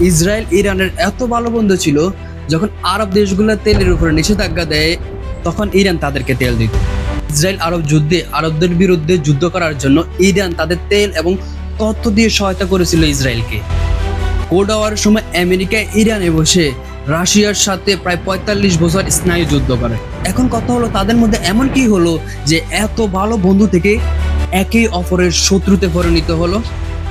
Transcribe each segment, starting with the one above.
Israel ইরানের এত ভালো বন্ধু ছিল যখন আরব দেশগুলো তেলের উপরে নিষেধাজ্ঞা দেয় তখন ইরান তাদেরকে তেল দিত। ইসরায়েল আরব যুদ্ধে আরবদের বিরুদ্ধে যুদ্ধ করার জন্য ইরান তাদের তেল এবং তথ্য দিয়ে সহায়তা করেছিল ইসরায়েলকে। কোল্ড ওয়ারের সময় আমেরিকা ইরানে বসে রাশিয়ার সাথে প্রায় পঁয়তাল্লিশ বছর স্নায়ু যুদ্ধ করে। এখন কথা হলো তাদের মধ্যে এমন কি হলো যে এত ভালো বন্ধু থেকে একে অপরের শত্রুতে পরিণত হলো?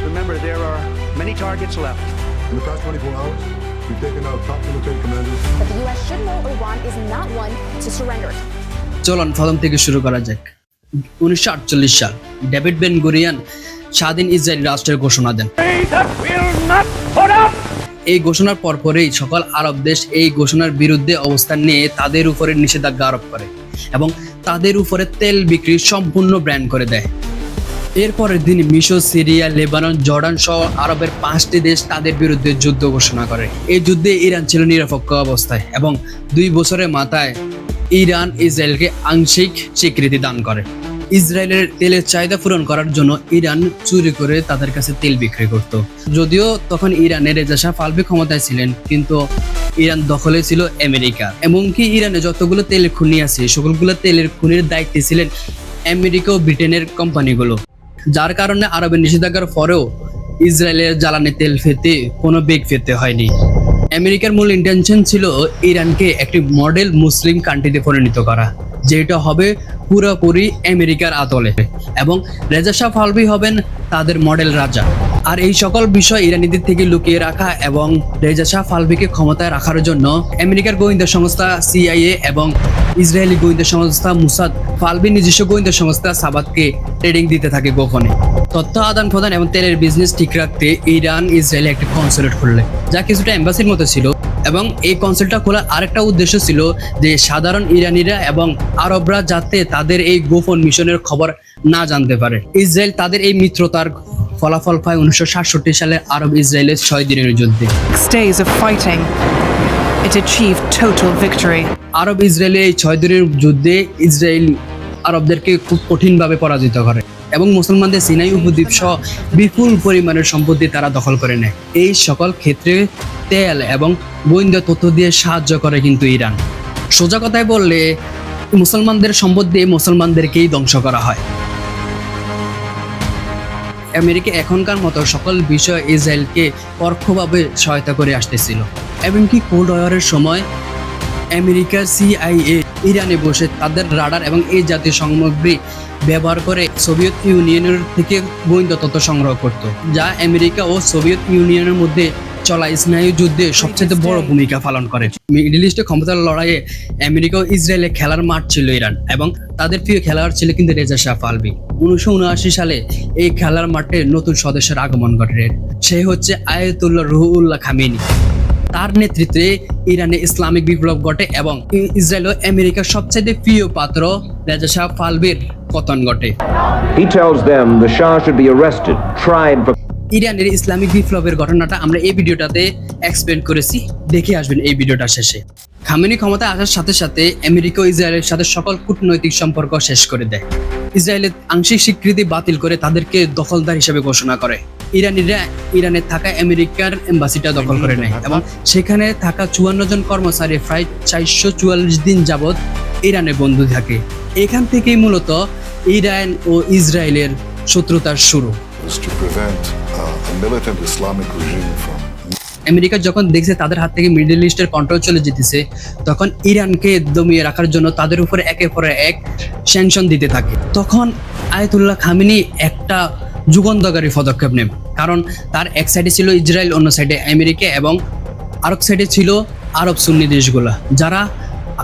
Remember, there are many targets left. In the past 24 hours, we've taken out top military commanders. But the U.S. should know Iran is not one to surrender. চলুন প্রথম থেকে শুরু করা যাক উনিশশো আটচল্লিশ সাল ডেভিড বেন গুরিয়ান স্বাধীন ইসরায়েল রাষ্ট্রের ঘোষণা দেন এই ঘোষণার পরপরই সকল আরব দেশ এই ঘোষণার বিরুদ্ধে অবস্থান নিয়ে তাদের উপরে নিষেধাজ্ঞা আরোপ করে এবং তাদের উপরে তেল বিক্রি সম্পূর্ণ ব্র্যান্ড করে দেয় এরপরের দিন মিশর, সিরিয়া, লেবানন, জর্ডান সহ আরবের পাঁচটি দেশ তাদের বিরুদ্ধে যুদ্ধ ঘোষণা করে। এই যুদ্ধে ইরান ছিল নিরপেক্ষ অবস্থায় এবং দুই বছরের মাথায় ইরান ইসরায়েলকে আংশিক স্বীকৃতি দান করে। ইসরায়েলের তেলের চাহিদা পূরণ করার জন্য ইরান চুরি করে তাদের কাছে তেল বিক্রি করত। যদিও তখন ইরানের রেজা শাহ পালভি ক্ষমতায় ছিলেন, কিন্তু ইরান দখলে ছিল আমেরিকা। এমনকি ইরানে যতগুলো তেলের খনি আছে, সকলগুলো তেলের খনির দায়িত্বে ছিলেন আমেরিকা ও ব্রিটেনের কোম্পানিগুলো। যার কারণে আরবের নিষেধাজ্ঞার পরেও ইসরায়েলের জ্বালানি তেল ফেতে কোনো বেগ ফেতে হয়নি। আমেরিকার মূল ইন্টেনশন ছিল ইরানকে একটি মডেল মুসলিম কান্ট্রিতে পরিণত করা, যেটা হবে পুরোপুরি আমেরিকার আতলে এবং রেজা শাহ ফালভি হবেন তাদের মডেল রাজা। আর এই সকল বিষয় ইরানিদের থেকে লুকিয়ে রাখা এবং রেজা শাহ ফালভিকে ক্ষমতায় রাখার জন্য আমেরিকার গোয়েন্দা সংস্থা সিআইএ এবং ইসরায়েলি গোয়েন্দা সংস্থা মুসাদ ফালভি নিজস্ব গোয়েন্দা সংস্থা সাবাদকে ট্রেডিং দিতে থাকে গোপনে। তথ্য, আদান প্রদান এবং তেলের বিজনেস ঠিক রাখতে ইরান ইসরায়েলে একটি কনসুলেট খুললে, যা কিছুটা এম্বাসির মতো ছিল এবং এই কনসুলটা খোলার আরেকটা উদ্দেশ্য ছিল যে সাধারণ ইরানিরা এবং আরবরা যাতে তাদের এই গোপন মিশনের খবর না জানতে পারে। ইসরায়েল তাদের এই মিত্রতার ফলাফল পায় উনিশশো সাতষট্টি সালে আরব ইসরায়েলের ছয় দিনের যুদ্ধে. আরব ইসরায়েলের এই ছয় দিনের যুদ্ধে ইসরায়েল আরবদেরকে খুব কঠিনভাবে পরাজিত করে এবং মুসলমানদের সিনাই উপদ্বীপ সহ বিপুল পরিমাণের সম্পত্তি তারা দখল করে নেয়। এই সকল ক্ষেত্রে তেল এবং গোয়েন্দা তথ্য দিয়ে সাহায্য করে কিন্তু ইরান। সোজা কথায় বললে মুসলমানদের সম্পদ দিয়ে মুসলমানদেরকেই ধ্বংস করা হয়। আমেরিকা এখনকার মতো সকল বিষয় ইসরায়েলকে পরোক্ষভাবে সহায়তা করে আসতেছিল। এমনকি কোল্ড ওয়ারের সময় আমেরিকার সিআইএ ইরানে বসে তাদের রাডার এবং এই জাতীয় সামগ্রী ব্যবহার করে সোভিয়েত ইউনিয়নের থেকে গোয়েন্দা তথ্য সংগ্রহ করত, যা আমেরিকা ও সোভিয়েত ইউনিয়নের মধ্যে চলা স্নায়ু যুদ্ধে সবচেয়ে বড় ভূমিকা পালন করে। মিডল ইস্টে ক্ষমতার লড়াইয়ে আমেরিকা ও ইসরায়েলের খেলার মাঠ ছিল ইরান এবং তাদের প্রিয় খেলোয়াড় ছিল কিন্তু রেজা শাহ পালভি। উনিশশো সালে এই খেলার মাঠে নতুন সদস্যের আগমন ঘটে। সে হচ্ছে আয়াতুল্লাহ রুহুল্লাহ খামেনি। তার নেতৃত্বে ইরানে ইসলামিক বিপ্লব ঘটে এবং ইসরায়েল ও আমেরিকার সবচেয়ে প্রিয় পাত্র রেজা শাহ পালভির পতন ঘটে। He tells them the Shah should be arrested, tried for ইরানের ইসলামিক বিপ্লবের ঘটনাটা আমরা এই ভিডিওটাতে এক্সপ্লেন করেছি। দেখে আসবেন এই ভিডিওটা শেষে। খামেনি ক্ষমতায় আসার সাথে সাথে আমেরিকা ইসরায়েলের সাথে সকল কূটনৈতিক সম্পর্ক শেষ করে দেয়। ইসরায়েলের আংশিক স্বীকৃতি বাতিল করে তাদেরকে দখলদার হিসেবে ঘোষণা করে। ইরানিরা ইরানে থাকা আমেরিকার এম্বাসিটা দখল করে নেয় এবং সেখানে থাকা চুয়ান্ন জন কর্মচারী প্রায় চারশো চুয়াল্লিশ দিন যাবৎ ইরানে বন্ধু থাকে। এখান থেকেই মূলত ইরান ও ইসরায়েলের শত্রুতার শুরু। Militant Islamic regime from America যখন দেখছে তাদের হাত থেকে মিডল ইস্টের কন্ট্রোল চলে যেতেছে, তখন ইরানকে দমিয়ে রাখার জন্য তাদের উপরে একে পরে এক স্যাংশন দিতে থাকে। তখন আয়তুল্লাহ খামিনি একটা যুগন্ধকারী পদক্ষেপ নেন। কারণ তার এক সাইডে ছিল ইসরায়েল, অন্য সাইডে আমেরিকা এবং আরেক সাইডে ছিল আরব সুন্নি দেশগুলো। যারা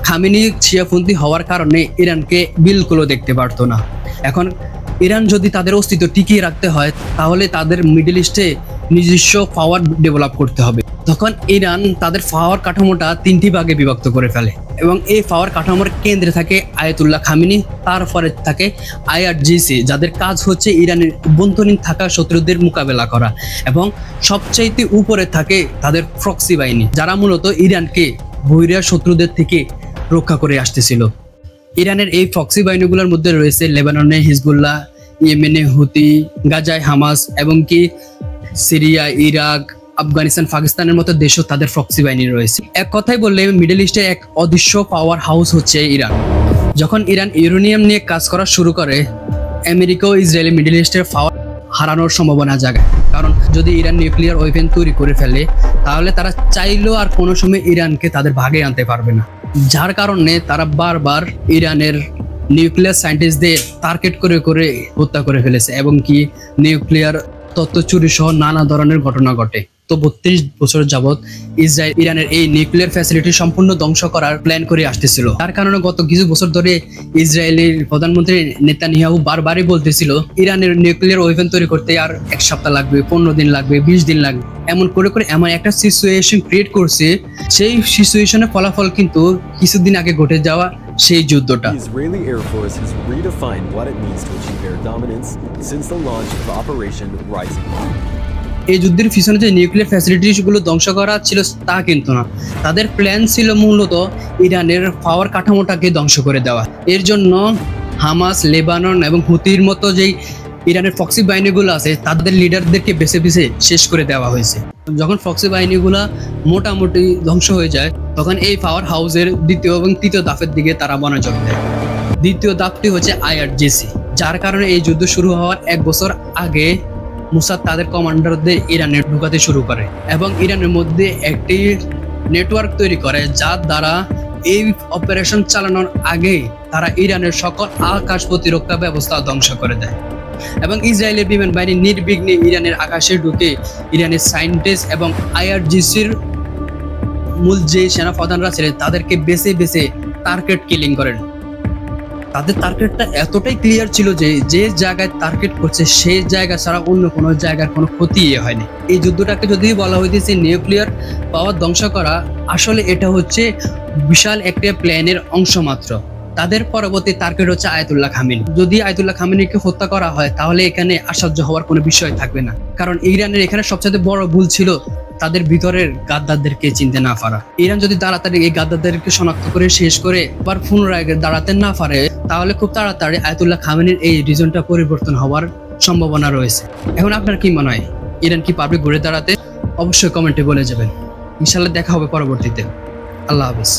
খামিনি ছিয়াপন্থী হওয়ার কারণে ইরানকে বিলকুলও দেখতে পারতো না। এখন ইরান যদি তাদের অস্তিত্ব টিকিয়ে রাখতে হয়, তাহলে তাদের মিডল ইস্টে নিজস্ব পাওয়ার ডেভেলপ করতে হবে। তখন ইরান তাদের পাওয়ার কাঠামোটা তিনটি ভাগে বিভক্ত করে ফেলে এবং এই পাওয়ার কাঠামোর কেন্দ্রে থাকে আয়াতুল্লাহ খামিনি, তারপরে থাকে আইআরজিসি, যাদের কাজ হচ্ছে ইরানের অভ্যন্তরীণ থাকা শত্রুদের মোকাবেলা করা এবং সবচাইতে উপরে থাকে তাদের প্রক্সি বাহিনী, যারা মূলত ইরানকে বহিরিয়া শত্রুদের থেকে রক্ষা করে আসতেছিল। ইরানের এই ফক্সি বাহিনীগুলোর মধ্যে রয়েছে লেবাননে হিজবুল্লাহ ইয়েমেনে, হুতি, গাজায় হামাস এবং কি সিরিয়া, ইরাক, আফগানিস্তান, পাকিস্তানের মতো দেশও তাদের ফক্সি বাহিনী রয়েছে। এক কথাই বললে মিডল ইস্টে এক অদৃশ্য পাওয়ার হাউস হচ্ছে ইরান। যখন ইরান ইউরেনিয়াম নিয়ে কাজ করা শুরু করে, আমেরিকা ও ইসরায়েল মিডল ইস্টের পাওয়ার হারানোর সম্ভাবনা জাগায়। কারণ যদি ইরান নিউক্লিয়ার ওয়েপেন তৈরি করে ফেলে, তাহলে তারা চাইলেও আর কোনো সময় ইরানকে তাদের ভাগে আনতে পারবে না। যার কারণে তারা বারবার ইরানের নিউক্লিয়ার সায়েন্টিস্টদের টার্গেট করে করে হত্যা করে ফেলেছে এবং কি নিউক্লিয়ার তত্ত্ব চুরি সহ নানা ধরনের ঘটনা ঘটে। তো বত্রিশ বছর যাবৎ ইসরায়েল, ইরানের এই নিউক্লিয়ার ফ্যাসিলিটি সম্পূর্ণ ধ্বংস করার প্ল্যান করে আসতেছিল। তার কারণে গত কিছু বছর ধরে ইসরায়েলের প্রধানমন্ত্রী নেতানিয়াহু বারবারই বলতেছিল, ইরানের নিউক্লিয়ার ওয়েপেন তৈরি করতে আর এক সপ্তাহ লাগবে, পনেরো দিন লাগবে, বিশ দিন লাগবে। এমন করে করে এমন একটা সিচুয়েশন ক্রিয়েট করছে। সেই সিচুয়েশনের ফলাফল কিন্তু কিছুদিন আগে ঘটে যাওয়া সেই যুদ্ধটা। Israeli Air Force has redefined what it means to achieve air dominance since the launch of Operation Rising. এই যুদ্ধের পিছনে যে নিউক্লিয়ার ফ্যাসিলিটিসগুলো ধ্বংস করা ছিল তা কিন্তু না। তাদের প্ল্যান ছিল মূলত ইরানের পাওয়ার কাঠামোটাকে ধ্বংস করে দেওয়া। এর জন্য হামাস লেবানন এবং হুতির মতো যেই ইরানের ফক্সি বাহিনীগুলো আছে তাদের লিডারদেরকে বেছে বেছে শেষ করে দেওয়া হয়েছে। যখন ফক্সি বাহিনীগুলো মোটামুটি ধ্বংস হয়ে যায়, তখন এই পাওয়ার হাউসের দ্বিতীয় এবং তৃতীয় দাফের দিকে তারা মনোযোগ দেয় দ্বিতীয় দাপটি হচ্ছে আইআরজিসি যার কারণে এই যুদ্ধ শুরু হওয়ার এক বছর আগে মুসাদ তাদের কমান্ডারদের ইরানে ঢুকাতে শুরু করে এবং ইরানের মধ্যে একটি নেটওয়ার্ক তৈরি করে, যার দ্বারা এই অপারেশন চালানোর আগে তারা ইরানের সকল আকাশ প্রতিরক্ষা ব্যবস্থা ধ্বংস করে দেয়। এবং ইসরায়েলের বিমান বাহিনী নির্বিঘ্নে ইরানের আকাশে ঢুকে ইরানের সায়েন্টিস্ট এবং আইআরজিসির মূল যে সেনা প্রধানরা ছিলেন, তাদেরকে বেছে বেছে টার্গেট কিলিং করেন। তাদের টার্গেটটা এতটাই ক্লিয়ার ছিল যে যে জায়গায় টার্গেট করছে সেই জায়গা ছাড়া অন্য কোনো জায়গার কোনো ক্ষতি হয়নি। এই যুদ্ধটাকে যদি বলা হইতেছে নিউক্লিয়ার পাওয়ার ধ্বংস করা, আসলে এটা হচ্ছে বিশাল একটা প্ল্যানের অংশ মাত্র। তাদের পরবর্তী টার্গেট হচ্ছে আয়াতুল্লাহ খামিনি। যদি আয়াতুল্লাহ খামিনিকে হত্যা করা হয়, তাহলে এখানে আশ্চর্য হওয়ার কোনো বিষয় থাকবে না। কারণ ইরানের এখানে সবচেয়ে বড় ভুল ছিল তাদের ভিতরের গাদ্দারদেরকে চিনতে না পারা। ইরান যদি তাড়াতাড়ি এই গাদ্দারদেরকে শনাক্ত করে, শেষ করে আবার পুনরায় দাঁড়াতে না পারে, তাহলে খুব তাড়াতাড়ি আয়তুল্লাহ খামেনির এই রিজনটা পরিবর্তন হওয়ার সম্ভাবনা রয়েছে। এখন আপনার কি মনে হয়, ইরান কি পারবে ঘুরে দাঁড়াতে? অবশ্যই কমেন্টে বলে যাবেন। ইনশাল্লাহ দেখা হবে পরবর্তীতে। আল্লাহ হাফিজ।